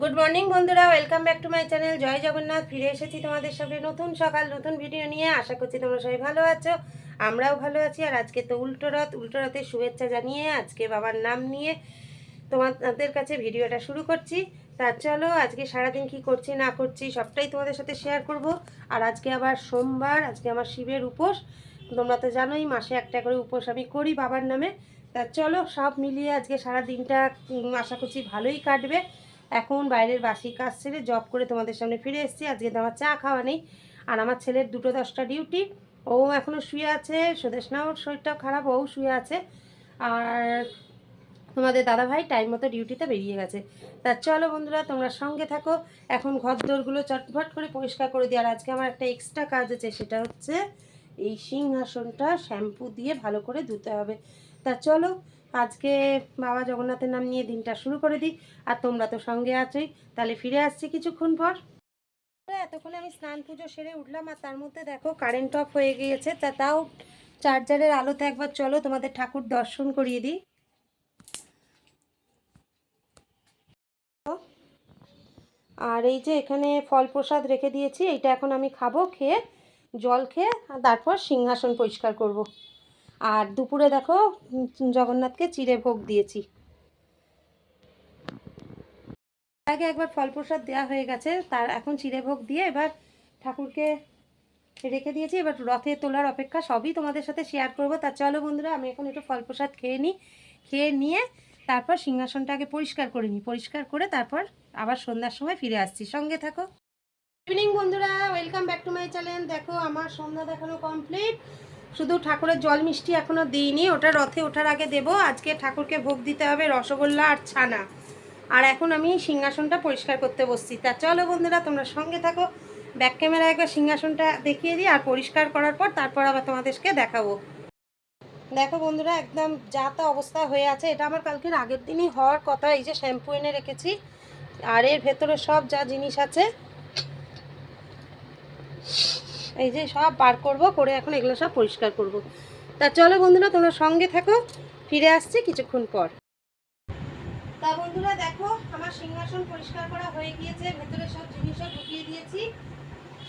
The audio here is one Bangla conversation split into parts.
গুড মর্নিং বন্ধুরা। Welcome back to my channel জয় জগন্নাথ। ফিরে এসেছি তোমাদের সামনে নতুন সকাল, নতুন ভিডিও নিয়ে। আশা করছি তোমরা সবাই ভালো আছো, আমরাও ভালো আছি। আর আজকে তো উল্টো রথ, উল্টো রথের শুভেচ্ছা জানিয়ে আজকে বাবার নাম নিয়ে তোমাদের কাছে ভিডিওটা শুরু করছি। তা চলো, আজকে সারাদিন কি করছি, না করছি, সবটাই তোমাদের সাথে শেয়ার করব। আর আজকে আবার সোমবার, আজকে আমার শিবের উপোস। তোমরা তো জানোই, মাসে একটা করে উপোস আমি করি বাবার নামে। তা চলো, সব মিলিয়ে আজকে সারা দিনটা আশা করছি ভালোই কাটবে। এখন বাইরের বাসি কাজ ছেড়ে জব করে তোমাদের সামনে ফিরে এসেছি। আজকে তো আমার চা খাওয়া নেই। আর আমার ছেলের দুটো দশটা ডিউটি ও এখনও শুয়ে আছে। সুদেশনাও শরীরটাও খারাপ, ও শুয়ে আছে। আর তোমাদের দাদাভাই টাইম মতো ডিউটিতে বেরিয়ে গেছে। তা চলো বন্ধুরা, তোমরা সঙ্গে থাকো। এখন ঘর দোরগুলো চটফট করে পরিষ্কার করে দিই। আর আজকে আমার একটা এক্সট্রা কাজ আছে, সেটা হচ্ছে এই সিংহাসনটা শ্যাম্পু দিয়ে ভালো করে ধুতে হবে। তা চলো আজকে বাবা জগন্নাথের নাম নিয়ে দিনটা শুরু করে দিই। আর তোমরা তো সঙ্গে আছোই। তাহলে ফিরে আসছি কিছুক্ষণ পর। এতক্ষণে আমি স্নান পুজো সেরে উঠলাম, আর তার মধ্যে দেখো কারেন্ট অফ হয়ে গিয়েছে। তা তাও চার্জারের আলোতে একবার চলো, তোমাদের ঠাকুর দর্শন করিয়ে দিই। আর এই যে এখানে ফল প্রসাদ রেখে দিয়েছি, এইটা এখন আমি খাব, খেয়ে জল খেয়ে তারপর সিংহাসন পরিষ্কার করব। আর দুপুরে দেখো জগন্নাথকে চিড়ে ভোগ দিয়েছি। আগে একবার ফল প্রসাদ দেওয়া হয়ে গেছে, তার এখন চিড়ে ভোগ দিয়ে এবার ঠাকুরকে রেখে দিয়েছি। এবার রথে তোলার অপেক্ষা সবই তোমাদের সাথে শেয়ার করব। তা চলো বন্ধুরা, আমি এখন একটু ফল প্রসাদ খেয়ে নিই খেয়ে নিয়ে তারপর সিংহাসনটা আগে পরিষ্কার করে নিই পরিষ্কার করে তারপর আবার সন্ধ্যার সময় ফিরে আসছি। সঙ্গে থাকো। ইভিনিং বন্ধুরা welcome back to my channel দেখো, আমার সন্ধ্যা দেখানো কমপ্লিট শুধু ঠাকুরের জল মিষ্টি এখনও দিইনি, ওটা রথে ওঠার আগে দেব। আজকে ঠাকুরকে ভোগ দিতে হবে রসগোল্লা আর ছানা। আর এখন আমি সিংহাসনটা পরিষ্কার করতে বসছি। তা চলো বন্ধুরা, তোমরা সঙ্গে থাকো। ব্যাক ক্যামেরা একবার সিংহাসনটা দেখিয়ে দিই আর পরিষ্কার করার পর তারপর আবার তোমাদেরকে দেখাবো। দেখো বন্ধুরা, একদম যা তা অবস্থা হয়ে আছে। এটা আমার কালকের আগের দিনই হওয়ার কথা, এই যে শ্যাম্পু এনে রেখেছি। আর এর ভেতরে সব যা জিনিস আছে এই যে সব পার করব, করে এখন এগুলো সব পরিষ্কার করব। তা চলো বন্ধুরা, তোমরা সঙ্গে থাকো, ফিরে আসছি কিছুক্ষণ পর। তা বন্ধুরা, দেখো, আমার সিংহাসন পরিষ্কার করা হয়ে গিয়েছে, ভেতরে সব জিনিসও ঢুকিয়ে দিয়েছি।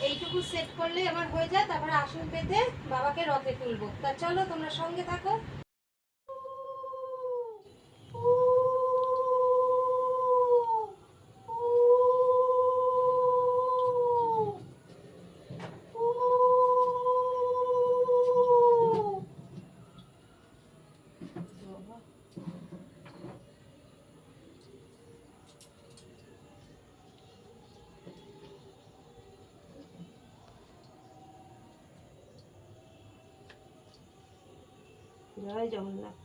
এইটুকু সেট করলে আমার হয়ে যায়, তারপরে আসন পেতে বাবাকে রথে তুলবো। তা চলো, তোমরা সঙ্গে থাকো। জয় জগন্নাথ।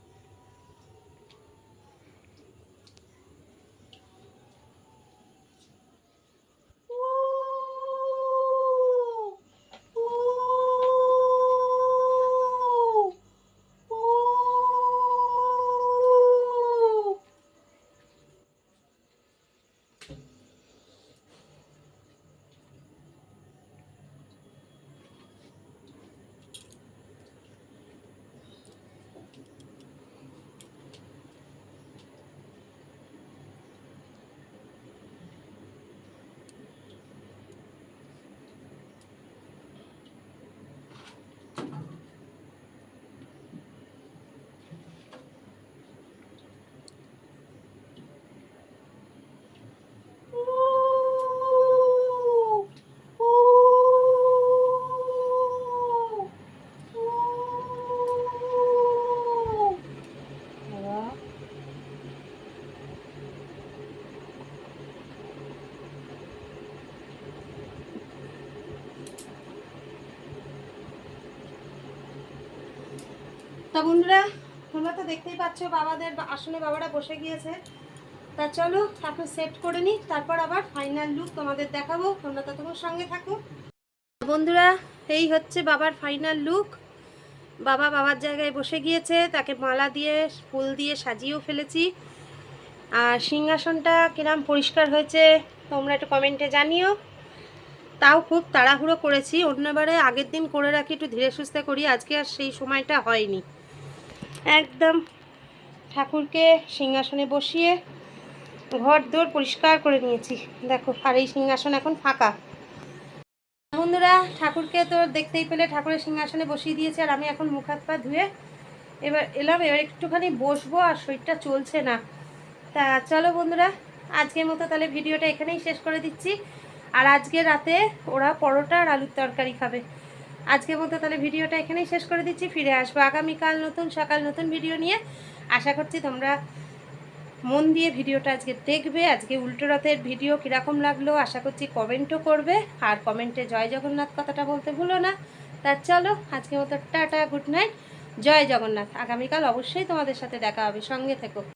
তা বন্ধুরা, তোমরা তো দেখতেই পাচ্ছ বাবাদের আসনে বাবারা বসে গিয়েছে। তা চলো এখন সেট করে নিই, তারপর আবার ফাইনাল লুক তোমাদের দেখাবো। তোমরা তো তোমার সঙ্গে থাকো। বন্ধুরা, এই হচ্ছে বাবার ফাইনাল লুক বাবা বাবার জায়গায় বসে গিয়েছে, তাকে মালা দিয়ে, ফুল দিয়ে সাজিয়েও ফেলেছি। আর সিংহাসনটা কিরাম পরিষ্কার হয়েছে, তোমরা একটু কমেন্টে জানিও। তাও খুব তাড়াহুড়ো করেছি, অন্যবারে আগের দিন করে রাখি, একটু ধীরে সুস্থে করি, আজকে আর সেই সময়টা হয়নি। একদম ঠাকুরকে সিংহাসনে বসিয়ে ঘর দোর পরিষ্কার করে নিয়েছি। দেখো, আর এই সিংহাসন এখন ফাঁকা। বন্ধুরা, ঠাকুরকে তো দেখতেই পেলে, ঠাকুরের সিংহাসনে বসিয়ে দিয়েছে, আর আমি এখন মুখ হাত পা ধুয়ে এবার এলাম, এবার একটুখানি বসবো, আর শরীরটা চলছে না। তা চলো বন্ধুরা, আজকের মতো তাহলে ভিডিওটা এখানেই শেষ করে দিচ্ছি। আর আজকে রাতে ওরা পরোটা আর আলুর তরকারি খাবে। আজকের মতো তাহলে ভিডিওটা এখানেই শেষ করে দিচ্ছি। ফিরে আসব আগামীকাল নতুন সকাল, নতুন ভিডিও নিয়ে। আশা করছি তোমরা মন দিয়ে ভিডিওটা আজকে দেখবে। আজকে উল্টো রথের ভিডিও কীরকম লাগল আশা করছি কমেন্টও করবে। আর কমেন্টে জয় জগন্নাথ কথাটা বলতে ভুলো না। তা চলো আজকে মতো টাটা গুড নাইট জয় জগন্নাথ। আগামীকাল অবশ্যই তোমাদের সাথে দেখা হবে। সঙ্গে থেকো।